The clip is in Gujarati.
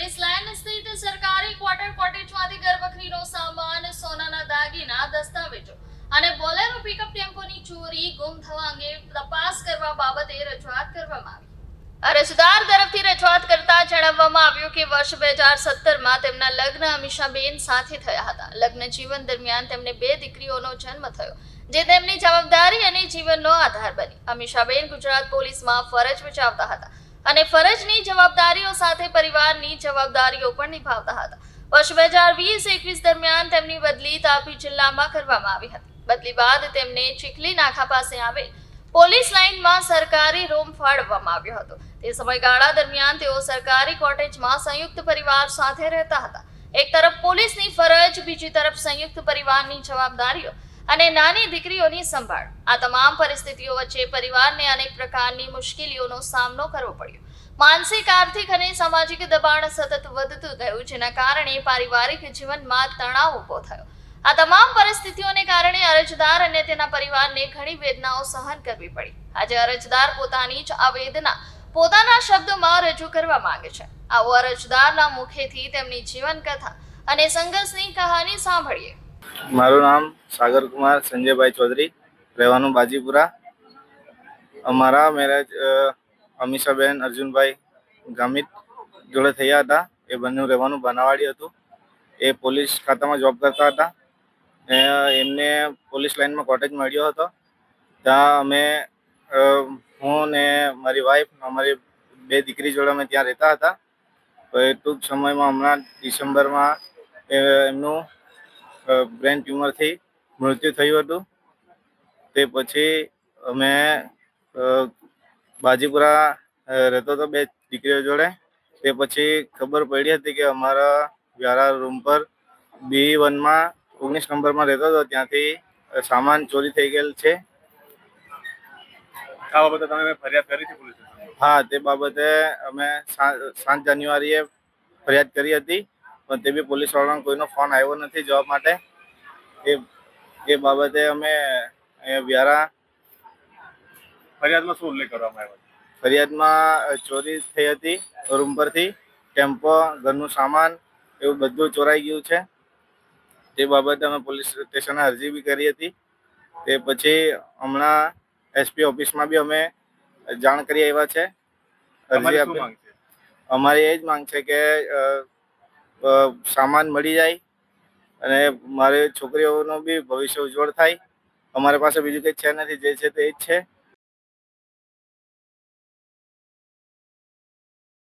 પોલીસ લાઇન સ્થિત સરકારી ક્વાર્ટર કોટેજમાંથી ગર્ભગૃહનો સામાન, સોનાના દાગીના, દસ્તાવેજો અને બોલેરો પિકઅપ ટેમ્પોની ચોરી, ગુમ થવા અંગે તપાસ કરવા બાબતે રજૂઆત કરવામાં આવી. અરજદાર તરફથી રજૂઆત કરતા જણાવવામાં આવ્યું કે વર્ષ બે હજાર સત્તરમાં તેમના લગ્ન અમીષાબેન સાથે થયા હતા. લગ્ન જીવન દરમિયાન તેમને બે દીકરીઓનો જન્મ થયો, જે તેમની જવાબદારી અને જીવનનો આધાર બની. અમીષાબેન ગુજરાત પોલીસમાં ફરજ બજાવતા હતા. અને ફરજની જવાબદારીઓ સાથે પરિવારની જવાબદારીઓ પણ નિભાવતા હતા. વર્ષ બે હજાર વીસ એકવીસ દરમિયાન તેમની બદલી તાપી જિલ્લામાં કરવામાં આવી હતી. બદલી બાદ તેમને ચીખલી નાખા પાસે આવેલ પોલીસ લાઇનમાં સરકારી રૂમ ફાળવવામાં આવ્યો હતો. તે સમયગાળા દરમિયાન તેઓ સરકારી કોટેજમાં સંયુક્ત પરિવાર સાથે રહેતા હતા. એક તરફ પોલીસની ફરજ, બીજી તરફ સંયુક્ત પરિવારની જવાબદારીઓ. અને નાની દીકરીઓની સંભાળ. આ તમામ પરિસ્થિતિઓ વચ્ચે પરિવારને અનેક પ્રકારની મુશ્કેલીઓનો સામનો કરવો પડ્યો. માનસિક, આર્થિક અને સામાજિક દબાણ સતત વધતું ગયું, જેના કારણે પારિવારિક જીવનમાં તણાવ ઊભો થયો. આ તમામ પરિસ્થિતિઓને કારણે અરજદાર અને તેના પરિવારને ઘણી વેદનાઓ સહન કરવી પડી. આજે અરજદાર પોતાની જ આ વેદના પોતાના શબ્દોમાં રજૂ કરવા માંગે છે. આવો અરજદારના મુખેથી તેમની જીવન કથા અને સંઘર્ષની કહાની સાંભળીએ. મારું નામ સાગર કુમાર સંજયભાઈ ચૌધરી. રહેવાનું બાજીપુરા. અમારા મેરેજ અમીષાબેન, અર્જુનભાઈ ગામિત જોડે થયા હતા. એ બંને રહેવાનું બનાવાડી હતું. એ પોલીસ ખાતામાં જોબ કરતા હતા. એમને પોલીસ લાઇનમાં કોટેજ મળ્યો હતો. ત્યાં અમે હું ને મારી વાઈફ અમારી બે દીકરી જોડે અમે ત્યાં રહેતા હતા. ટૂંક સમયમાં હમણાં ડિસેમ્બરમાં એમનું બ્રેન ટ્યુમરથી મૃત્યુ થયું હતું. તે પછી અમે બાજીપુરા રહેતો હતો બે દીકરીઓ જોડે. તે પછી ખબર પડી હતી કે અમારા વ્યારા રૂમ પર બી વનમાં ઓગણીસ નંબરમાં રહેતો હતો. ત્યાંથી સામાન ચોરી થઈ ગયેલ છે. આ બાબતે તમે ફરિયાદ કરી છે પોલીસ હા તે બાબતે અમે સાત જાન્યુઆરીએ ફરિયાદ કરી હતી. પણ તે બી પોલીસ વાળાનો કોઈનો ફોન આવ્યો નથી જવાબ માટે. એ એ બાબતે અમે અહીંયા વ્યારા ફરિયાદમાં શું ઉલ્લેખ કરવામાં આવ્યો? ફરિયાદમાં ચોરી થઈ હતી રૂમ પરથી ટેમ્પો ઘરનું સામાન એવું બધું ચોરાઈ ગયું છે. તે બાબતે અમે પોલીસ સ્ટેશને અરજી બી કરી હતી. તે પછી હમણાં એસપી ઓફિસમાં બી અમે જાણ કરી આવ્યા છે. અરજી આપી માંગ છે? અમારી એ જ માંગ છે કે સામાન મળી જાય અને મારે છોકરીઓનું બી ભવિષ્ય ઉજ્જવળ થાય. અમારી પાસે બીજું કંઈ છે નથી, જે છે તે જ છે.